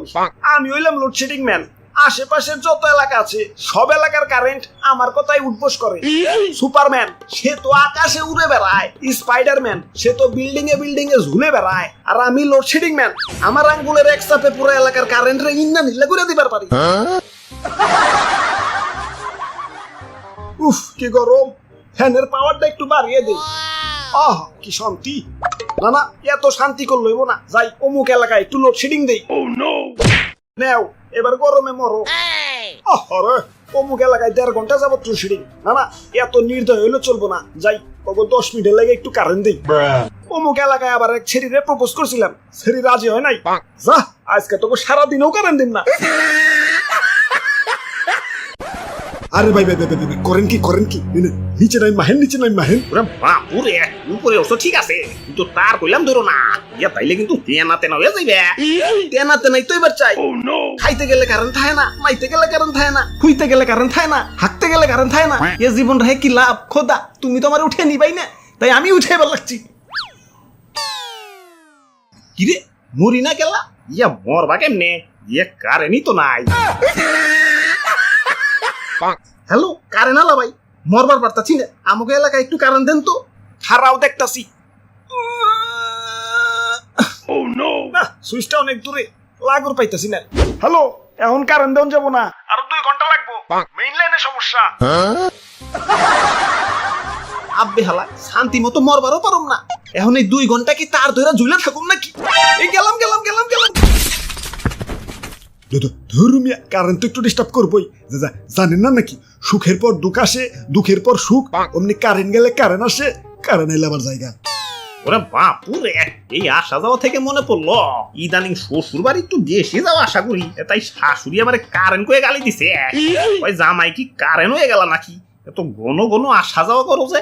ওই আমি হইলাম লোডশেডিং ম্যান আশেপাশের যত এলাকা আছে সব এলাকার কারেন্ট আমার কথাই উদ্বোস করে। সুপারম্যান সে তো আকাশে উড়ে বেড়ায়। স্পাইডারম্যান সে তো বিল্ডিং এ বিল্ডিং এ ঝুলে বেড়ায়। আর আমি লোডশেডিং ম্যান আমার আঙ্গুলের এক চাপে পুরো এলাকার কারেন্ট রে ইন্না নিলে করে দিবার পারি। উফ কি গরম। ফ্যানের পাওয়ারটা একটু বাড়িয়ে দে। আহ কি শান্তি। না না এত শান্তি করল না। যাই অমুক এলাকায় একটু লোডশেডিং দেই। নেও এবার গরমে মরো। আরে অমুক এলাকায় দেড় ঘণ্টা যাবত লোডশেডিং না না এত নির্দয় হইলে চলবো না। যাই কবে দশ মিনিটের লাগে একটু কারেন্ট দিই। অমুক এলাকায় আবার এক ছেড়িরে প্রপোজ করছিলাম। ছেড়ি রাজি হয় নাই। যা আজকে তোকে সারাদিনও কারেন্ট দিন না। আরে ভাই ভাই ভাই ভাই, ভাই, করেন কি করেন কি? নিচে নাই মাহেন নিচে নাই মাহেন। ওরে বাপুরে উপরে অবশ্য ঠিক আছে কিন্তু তার কইলাম ধরো না। ইয়া তাইলে কিন্তু তেনা তেনা হয়ে যাইবে। তেনাতে নাই তো এবার চাই। খাইতে গেলে কারেন্ট থাকে না মাইতে গেলে কারেন্ট থাকে না খুইতে গেলে কারেন্ট থাকে না হাঁকতে গেলে কারেন্ট থাকে না। এ জীবন রে কি লাভ খোদা তুমি তো আমার উঠে নিবাই না তাই আমি উঠে এবার লাগছি। কিরে মরি না গেলা? ইয়া মরবা কেমনে? ইয়া কারেনই তো নাই। হ্যালো কারেন্ট আলা ভাই? মরবার পারতাছি না আমাকে এলাকায় একটু কারেন্ট দেন তো। খারাও দেখতাছি। না সুইচটা অনেক দূরে। লাগর পাইতাছি না। হ্যালো এখন কারেন্ট দেন যাব না। আরও দুই ঘণ্টা লাগবো। মেইন লাইনে সমস্যা। আব্বে হালা শান্তি মতো মরবারও পারুম না। এখন এই দুই ঘণ্টা কি তার ধরে ঝুলে থাকুম নাকি? এই গেলাম ধরুমিয়া কারেন্ট তো একটু ডিস্টার্ব করবোই। জানেন না নাকি? সুখের পর দুঃখ আসে দুঃখের পর সুখ অমনি কারেন্ট গেলে কারেন্ট আসে কারেন্ট এলে আবার জায়গা। ওরে বাপুরে এই আসা যাওয়া থেকে মনে পড়ল ইদানিং শ্বশুর বাড়ি একটু বেশি যাওয়া আশা করি তাই শাশুড়ি আমার কারেন্ট করে গালি দিছে। ওই জামাই কি কারেন্ট হয়ে গেল নাকি? এত ঘন ঘন আসা যাওয়া করো যে।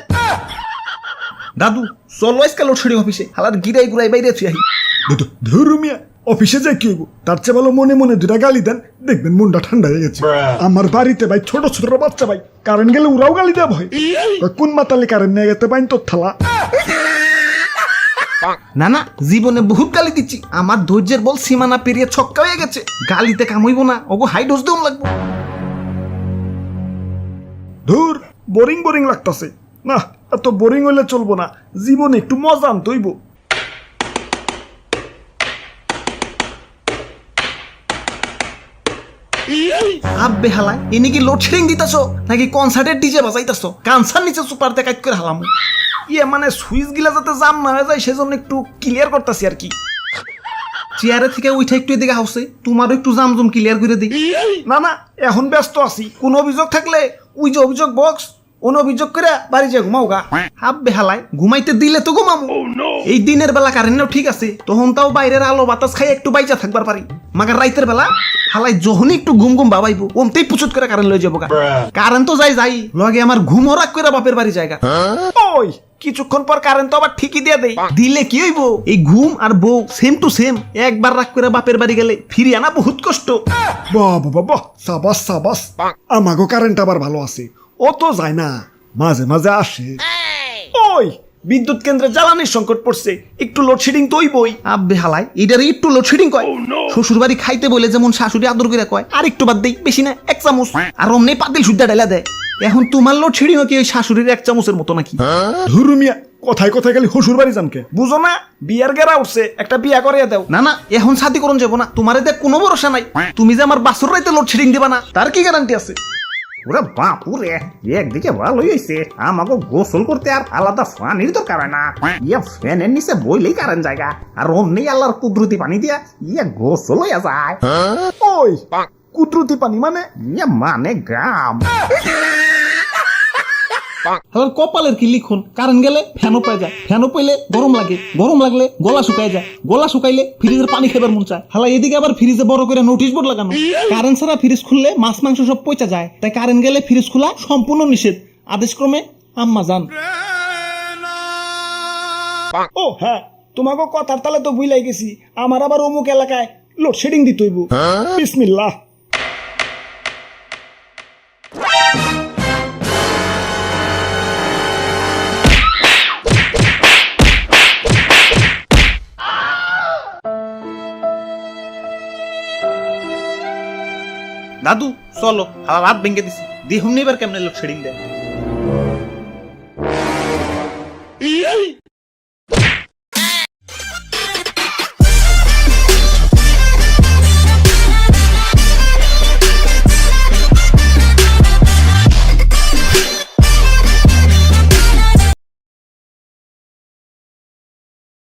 দাদু চলো আজকাল লোডশেডিং অফিসে হালার গিরাই গুড়াই বাইরে আছি আহি। ধরুমিয়া অফিসে যাই কি তার চেয়ে ভালো মনে মনে দুটা গালি দেন দেখবেন মনটা ঠান্ডা হয়ে গেছে। আমার বাড়িতে ভাই ছোট ছোট বাচ্চা ভাই কারেন্ট গেলে ওরাও গালি দেওয়া ভয়। কোন মাতালে কারেন্ট নিয়ে গেতে পাইন তোর থালা? না না জীবনে বহুত গালি দিচ্ছি। আমার ধৈর্যের বল সীমানা পেরিয়ে ছক্কা হয়ে গেছে। গালিতে কামইব না ওগো হাই ডোজ দেওয়া লাগবো। ধুর বোরিং বোরিং লাগতাছে। না এত বোরিং হইলে চলবো না। জীবনে একটু মজা আনতে আব্বে হালাই এনে কি লোডশেডিং দিতাছো? নাকি কনসার্টের ডিজে বাজাইতাছো? কানসার নিচে সুপার দেখাই করে হালাম। ইয়ে মানে সুইচ গিলা যাতে জাম না হয়ে যায় সেজন্য একটু ক্লিয়ার করতেছি আর কি। চেয়ারে থেকে উঠে একটু এদিকে হাউসে তোমারও একটু ক্লিয়ার করে দিই। না না এখন ব্যস্ত আছি। কোন অভিযোগ থাকলে ওই যে অভিযোগ বক্স কোন অভিযোগ করে বাড়ি যে ঘুমাও গা। হাব বেহালায় ঘুমাইতে দিলে তো ঘুমামো। এই দিনের বেলা কারেন্টও ঠিক আছে তখন তাও বাইরের আলো বাতাস খাই একটু বাইচা থাকবার পারি। মাগার রাইতের বেলা হালাই যখনই একটু ঘুম ঘুম বাবাইবো। ওমতেই পুচুত করে কারেন্ট লয়ে যাব কারেন্ট তো যাই যাই লগে আমার ঘুমও রাখ করে বাপের বাড়ি জায়গা ওই কিছুক্ষণ পর কারেন্ট তো আবার ঠিকই দিয়ে দেই। দিলে কি হইব? এই ঘুম আর বউ সেম টু সেম একবার রাগ করে বাপের বাড়ি গেলে ফিরে আনা বহুত কষ্ট। বাহ বাবা বাহ সাবাস সাবাস। আমাগো কারেন্ট আবার ভালো আছে। ও তো যায় না মাঝে মাঝে আসে। ওই বিদ্যুৎ কেন্দ্রে জ্বালানির সংকট পড়ছে। একটু লোডশেডিং তো বই আব্বে হালাই এটারে একটু লোডশেডিং কয়। শ্বশুর বাড়ি খাইতে বলে যেমন শাশুড়ি আদর করে কয় আর একটু বাদ দেই বেশি না এক চামচ। আর অমনি পাতিল সুদ্ধা ঢেলা দেয়। এখন তোমার লোডশেডিং কি ওই শাশুড়ির এক চামচের মতো নাকি? ধুরুমিয়া কথায় কথায় খালি শ্বশুর বাড়ি জানকে বুঝো না বিয়ার গেরা উঠছে একটা বিয়া করে দাও। না না এখন সাথী করুন যাব না তোমার এতে কোনো ভরসা নাই। তুমি যে আমার বাসুর রাইতে লোডশেডিং দিবা না তার কি গ্যারান্টি আছে? ওরে বাপুরে একদিকে ভালোই হয়েছে আমাকে গোসল করতে আর আলাদা পানির দরকার হয় না। ইয়া ফ্যানের নিচে বইলেই কারেন্ট জায়গা আর অমনি আল্লাহর কুদরতি পানি দিয়া ইয়া গোসল হইয়া যায়। ওই কুদরতি পানি মানে ইয়া মানে গাম আবার কপালের কি লিখুন? কারেন্ট গেলে ফ্যানও পাই যায়। ফ্যানও পাইলে গরম লাগে। গরম লাগলে গলা শুকায় যায়। গলা শুকাইলে ফ্রিজের পানি খেবার মন চায়। হালা এদিকে আবার ফ্রিজে বড় করে নোটিশ বোর্ড লাগানো। কারেন্ট ছাড়া ফ্রিজ খুললে মাছ মাংস সব পচা যায়। তাই কারেন্ট গেলে ফ্রিজ খোলা সম্পূর্ণ নিষেধ। আদেশক্রমে আম্মা যান। ও হ্যাঁ। তোমাকে কথার তালে তো বুঝলাই গেছি। আমার আবার অমুক এলাকায় লোডশেডিং দিতে হইব। বিসমিল্লাহ। দাদু চলো হালা রাত ভেঙে দিছি। দেখুন এবার কেমনে ছেড়ে দেয়?